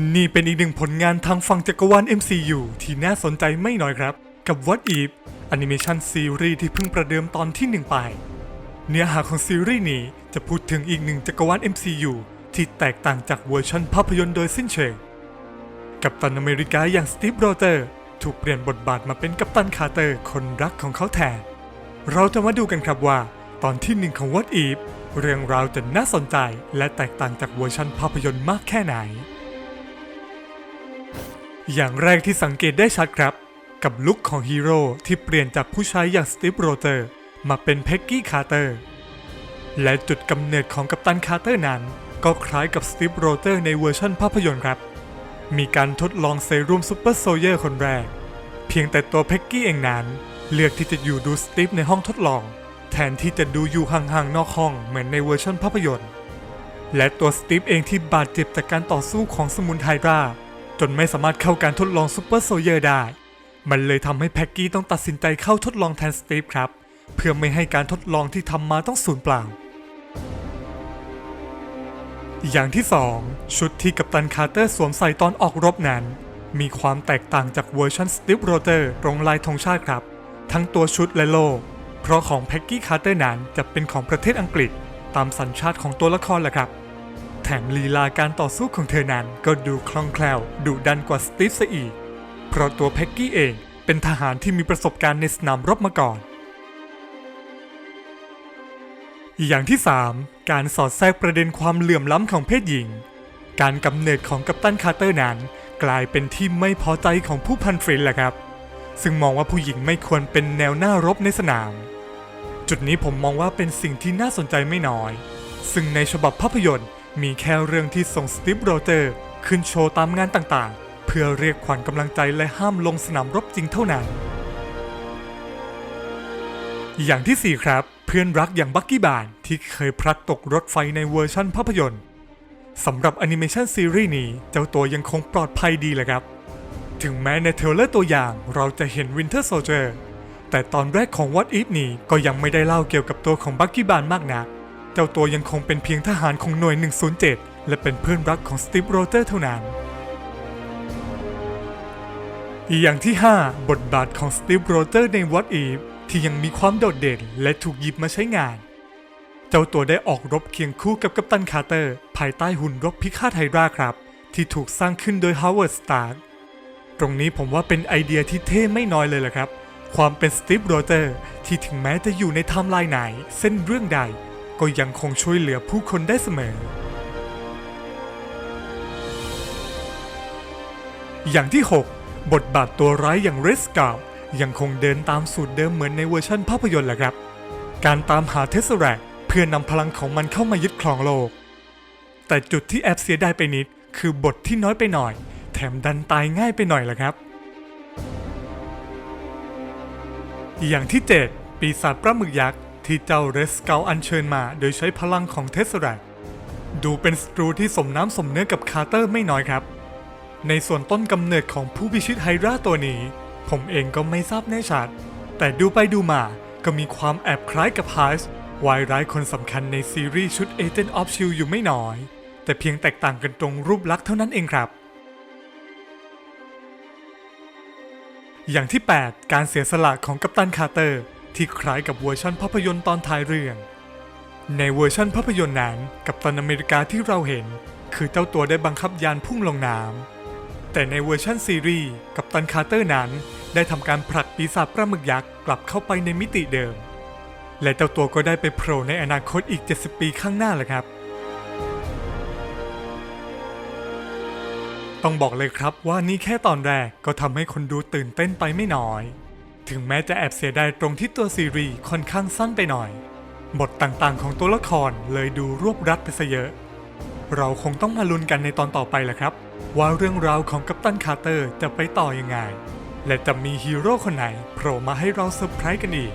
นี่เป็นอีกหนึ่งผลงานทางฝั่งจักรวาล MCU ที่น่าสนใจไม่น้อยครับ กับ What If แอนิเมชันซีรีส์ที่เพิ่งประเดิมตอนที่หนึ่งไป เนื้อหาของซีรีส์นี้จะพูดถึงอีกหนึ่งจักรวาล MCU ที่แตกต่างจากเวอร์ชันภาพยนตร์โดยสิ้นเชิง กัปตันอเมริกาอย่างสตีฟโรเตอร์ถูกเปลี่ยนบทบาทมาเป็นกัปตันคาร์เตอร์คนรักของเขาแทน เราจะมาดูกันครับว่า ตอนที่หนึ่งของ What If เรื่องราวจะน่าสนใจและแตกต่างจากเวอร์ชันภาพยนตร์มากแค่ไหน อย่างแรกที่สังเกตได้ชัดครับ กับลุคของฮีโร่ที่เปลี่ยนจากผู้ชายอย่างสตีฟโรเตอร์มาเป็นเพ็กกี้คาร์เตอร์ และจุดกำเนิดของกัปตันคาร์เตอร์นั้น ก็คล้ายกับสตีฟโรเตอร์ในเวอร์ชันภาพยนตร์ครับ มีการทดลองเซรุ่มซูเปอร์โซเยอร์คนแรก เพียงแต่ตัวเพ็กกี้เองนั้น เลือกที่จะอยู่ดูสตีฟในห้องทดลอง แทนที่จะดูอยู่ห่างๆนอกห้องเหมือนในเวอร์ชันภาพยนตร์ และตัวสตีฟเองที่บาดเจ็บจากการต่อสู้ของสมุนไทรา จนไม่สามารถเข้าการทดลองซูเปอร์โซเยอร์ได้ มันเลยทำให้แพ็กกี้ต้องตัดสินใจเข้าทดลองแทนสตีฟครับ เพื่อไม่ให้การทดลองที่ทำมาต้องสูญเปล่า อย่างที่ 2 ชุดที่กัปตันคาร์เตอร์สวมใส่ตอนออกรบนั้น มีความแตกต่างจากเวอร์ชันสตีฟโรเตอร์ตรงลายธงชาติครับ ทั้งตัวชุดและโล่เพราะของแพ็กกี้คาร์เตอร์นั้นจะเป็นของประเทศอังกฤษ ตามสัญชาติของตัวละครแหละครับ แถมลีลาการต่อสู้ของเธอนั้นก็ดูคล่องแคล่วดุดันกว่าสตีฟซะอีก เพราะตัวแพ็กกี้เองเป็นทหารที่มีประสบการณ์ในสนามรบมาก่อน อย่างที่ 3 การสอดแทรกประเด็นความเหลื่อมล้ำของเพศหญิง การกำเนิดของกัปตันคาร์เตอร์นั้น กลายเป็นที่ไม่พอใจของผู้พันฟรินแหละครับ ซึ่งมองว่าผู้หญิงไม่ควรเป็นแนวหน้ารบในสนาม จุดนี้ผมมองว่าเป็นสิ่งที่น่าสนใจไม่น้อย ซึ่งในฉบับภาพยนตร์ มีแค่เรื่องที่ส่งสตีฟโรเตอร์ขึ้นโชว์ตามงานต่างๆ เพื่อเรียกขวัญกำลังใจและห้ามลงสนามรบจริงเท่านั้น อย่างที่ 4 ครับ เพื่อนรักอย่างบักกี้บานที่เคยพลัดตกรถไฟในเวอร์ชั่นภาพยนตร์สำหรับแอนิเมชันซีรีส์นี้เจ้าตัวยังคงปลอดภัยดีเลยครับ ถึงแม้ในเทเลอร์ตัวอย่างเราจะเห็น Winter Soldier แต่ตอนแรกของ What If นี้ก็ยังไม่ได้เล่าเกี่ยวกับตัวของบักกี้บานมากนัก เจ้าตัวยังคงเป็นเพียงทหารของหน่วย 107 และเป็นเพื่อนรักของสตีฟโรเตอร์เท่านั้นอย่างที่ 5 บทบาทของสตีฟโรเตอร์ใน What If ที่ยังมีความโดดเด่นและถูกหยิบมาใช้งาน เจ้าตัวได้ออกรบเคียงคู่กับกัปตันคาร์เตอร์ ภายใต้หุ่นรบพิฆาตไฮราครับ ที่ถูกสร้างขึ้นโดยฮาวเวิร์ดสตาร์ตรงนี้ผมว่าเป็นไอเดียที่เท่ไม่น้อยเลยแหละครับ ความเป็นสตีฟโรเตอร์ที่ถึงแม้จะอยู่ในไทม์ไลน์ไหน เส้นเรื่องใด ก็ยังคงช่วยเหลือผู้คนได้เสมอ อย่างที่ 6 บทบาทตัวร้ายอย่างเรสกาบยังคงเดินตามสูตรเดิมเหมือนในเวอร์ชันภาพยนตร์แหละครับ การตามหาเทสแรกเพื่อนำพลังของมันเข้ามายึดครองโลก แต่จุดที่แอบเสียดายไปนิด คือบทที่น้อยไปหน่อย แถมดันตายง่ายไปหน่อยแหละครับ อย่างที่ 7 ปีศาจปลาหมึกยักษ์ ที่เจ้าเรสเกาอัญเชิญมาโดยใช้พลังของเทสแรกดูเป็นศัตรูที่สมน้ำสมเนื้อกับคาร์เตอร์ไม่น้อยครับ ในส่วนต้นกำเนิดของผู้พิชิตไฮราตัวนี้ ผมเองก็ไม่ทราบแน่ชัด แต่ดูไปดูมาก็มีความแอบคล้ายกับไฮส์วายร้ายคนสำคัญในซีรีส์ชุด Agent of Shield อยู่ไม่น้อย แต่เพียงแตกต่างกันตรงรูปลักษณ์เท่านั้นเองครับ อย่างที่ 8 การเสียสละของกัปตันคาร์เตอร์ ที่คล้ายกับเวอร์ชันภาพยนตร์ตอนท้ายเรื่อง ในเวอร์ชันภาพยนตร์นั้นกัปตันอเมริกาที่เราเห็น คือเจ้าตัวได้บังคับยานพุ่งลงน้ำแต่ในเวอร์ชันซีรีส์กัปตันคาร์เตอร์นั้น ได้ทำการผลักปีศาจปลาหมึกยักษ์กลับเข้าไปในมิติเดิม และเจ้าตัวก็ได้ไปโผล่ในอนาคตอีก 70 ปีข้างหน้าแหละครับต้องบอกเลยครับว่านี่แค่ตอนแรกก็ทำให้คนดูตื่นเต้นไปไม่น้อย ถึงแม้จะแอบเสียดายตรงที่ตัวซีรีส์ค่อนข้างสั้นไปหน่อย บทต่างๆ ของตัวละครเลยดูรวบรัดไปซะเยอะ เราคงต้องมาลุ้นกันในตอนต่อไปแหละครับ ว่าเรื่องราวของกัปตันคาร์เตอร์จะไปต่อยังไง และจะมีฮีโร่คนไหนโผล่มาให้เราเซอร์ไพรส์กันอีก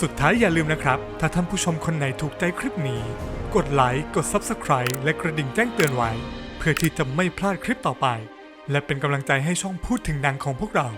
สุดท้ายอย่าลืมนะครับ ถ้าท่านผู้ชมคนไหนถูกใจคลิปนี้ กดไลค์กด Subscribe และกระดิ่งแจ้งเตือนไว้ เพื่อที่จะไม่พลาดคลิปต่อไป และเป็นกำลังใจให้ช่องพูดถึงหนังของพวกเรา